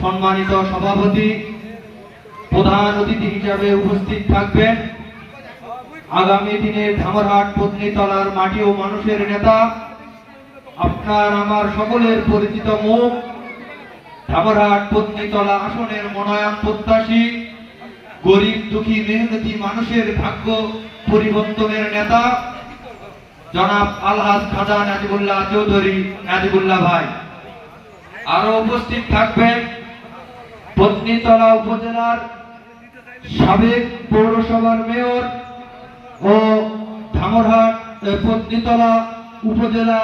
সম্মানিত সভাপতি, প্রধান অতিথি হিসাবে উপস্থিত থাকবেন। আগামী দিনে ধামরহাট, পত্নীতলার মাটি ও মানুষের নেতা, আপনার আমার সকলের পরিচিত মুখ ধামরহাট পত্নীতলা আসনের মনোনয়ন প্রত্যাশী, গরিব দুঃখী মেহনতি মানুষের ভাগ্য পরিবর্তনের নেতা, জনাব আলহাজ খাজা নাজিবুল্লাহ চৌধুরী নাজিবুল্লাহ ভাই। আরও উপস্থিত থাকবেন পত্নীতলা উপজেলার সাবেক পৌরসভার মেয়র ও ধামরহাট পত্নীতলা উপজেলা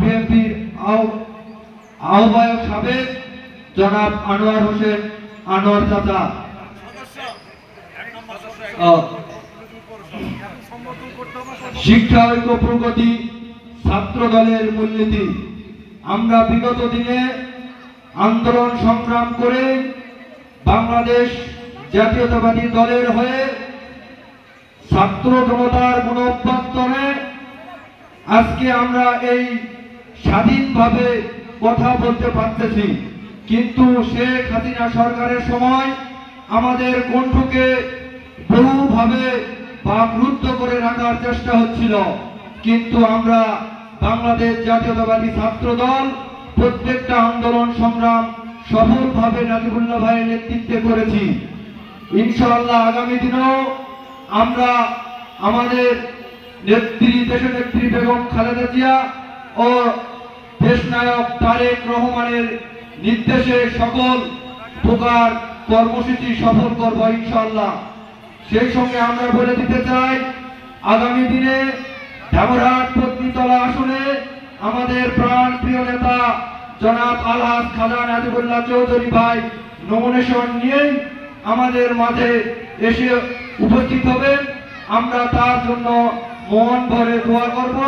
বিএনপির আহ্বায়ক সাবেক জনাব আনোয়ার হোসেন, আনোয়ার চাচা। শিক্ষা ঐক্য প্রগতি ছাত্র দলের মূলনীতি। আমরা বিগত দিনে আন্দোলন সংগ্রাম করে বাংলাদেশ জাতীয়তাবাদী দলের হয়ে ছাত্র জনতার মনোভ্যন্তরে আজকে আমরা এই স্বাধীনভাবে কথা বলতে পারতেছি। কিন্তু শেখ হাসিনা সরকারের সময় আমাদের কণ্ঠকে বহুভাবে বাকরুদ্ধ করে রাখার চেষ্টা হচ্ছিল। কিন্তু আমরা বাংলাদেশ জাতীয়তাবাদী ছাত্র দল প্রত্যেকটা আন্দোলন সংগ্রাম সফলভাবে নাজিবুল্লাহ ভাইয়ের নেতৃত্বে করেছি। ইনশাআল্লাহ আগামী দিনেও আমরা আমাদের নেত্রী দেশ নেত্রী বেগম খালেদা জিয়া ও দেশনায়ক তারেক রহমানের নির্দেশে সকল প্রকার কর্মসূচি সফল করব ইনশাআল্লাহ। সেই সঙ্গে আমরা বলে দিতে চাই, আগামী দিনে ঢামরহাট পত্নীতলা আসনে আমাদের প্রাণ প্রিয় নেতা জনাব আলহাজ খাজা নাজিবুল্লাহ চৌধুরী ভাই নমিনেশন নিয়েই আমাদের মাঝে এসে উপস্থিত হবেন। আমরা তার জন্য মন ভরে দোয়া করব।